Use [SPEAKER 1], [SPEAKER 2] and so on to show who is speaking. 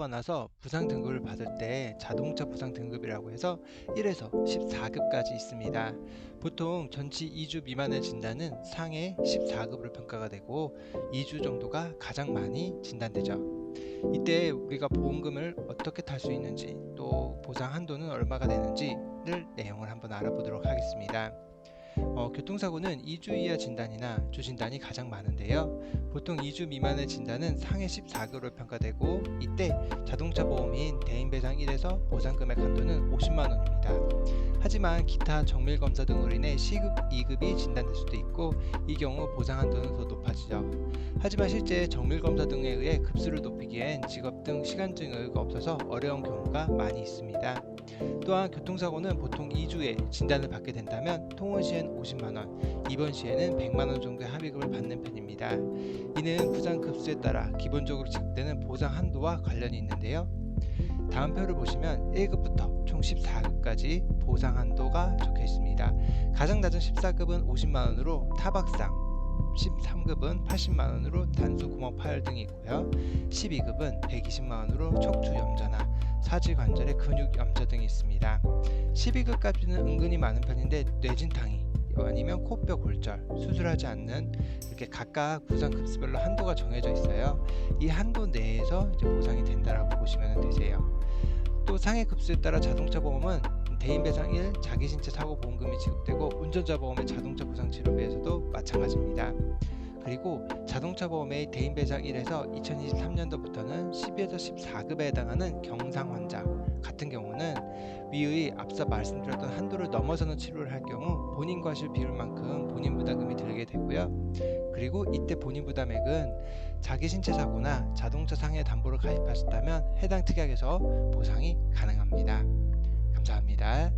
[SPEAKER 1] 사고가 나서 부상 등급을 받을 때 자동차 부상 등급이라고 해서 1에서 14급까지 있습니다. 보통 전치 2주 미만의 진단은 상해 14급으로 평가가 되고 2주 정도가 가장 많이 진단되죠. 이때 우리가 보험금을 어떻게 탈 수 있는지 또 보상 한도는 얼마가 되는지를 내용을 한번 알아보도록 하겠습니다. 어, 교통사고는 2주 이하 진단이나 주진단이 가장 많은데요. 보통 2주 미만의 진단은 상해 14급으로 평가되고 이때 자동차 보험인 대인배상 1에서 보상금액 한도는 50만 원입니다. 하지만 기타 정밀 검사 등으로 인해 C급, 2급이 진단될 수도 있고 이 경우 보상 한도는 더 높아지죠. 하지만 실제 정밀 검사 등에 의해 급수를 높이기엔 직업 등 시간증 여유가 없어서 어려운 경우가 많이 있습니다. 또한 교통사고는 보통 2주에 진단을 받게 된다면 통원 시엔 50만 원, 입원 시에는 100만 원 정도의 합의금을 받는 편입니다. 이는 부상 급수에 따라 기본적으로 지급되는 보상 한도와 관련이 있는데요. 다음 표를 보시면 1급부터 총 14급까지 보상 한도가 적혀 있습니다. 가장 낮은 14급은 50만 원으로 타박상, 13급은 80만 원으로 단수 구멍 파열 등이 있고요. 12급은 120만 원으로 척추 염좌나 사지 관절의 근육 염좌 등이 있습니다. 12급까지는 은근히 많은 편인데 뇌진탕이 아니면 코뼈 골절 수술하지 않는 이렇게 각각 부상 급수별로 한도가 정해져 있어요. 이 한도 내에서 이제 보상이 된다라고 보시면 되세요. 또 상해 급수에 따라 자동차 보험은 대인 배상 1 자기 신체 사고 보험금이 지급되고 운전자 보험의 자동차 부상 치료비에서도 마찬가지입니다. 그리고 자동차 보험의 대인 배상 1에서 2023년도부터는 12에서 14급에 해당하는 경상 환자 같은 경우는 위의 앞서 말씀드렸던 한도를 넘어서는 치료를 할 경우 본인 과실 비율만큼 본인 부담금이 들게 되고요. 그리고 이때 본인 부담액은 자기 신체 사고나 자동차 상해 담보를 가입하셨다면 해당 특약에서 보상이 가능합니다. 감사합니다.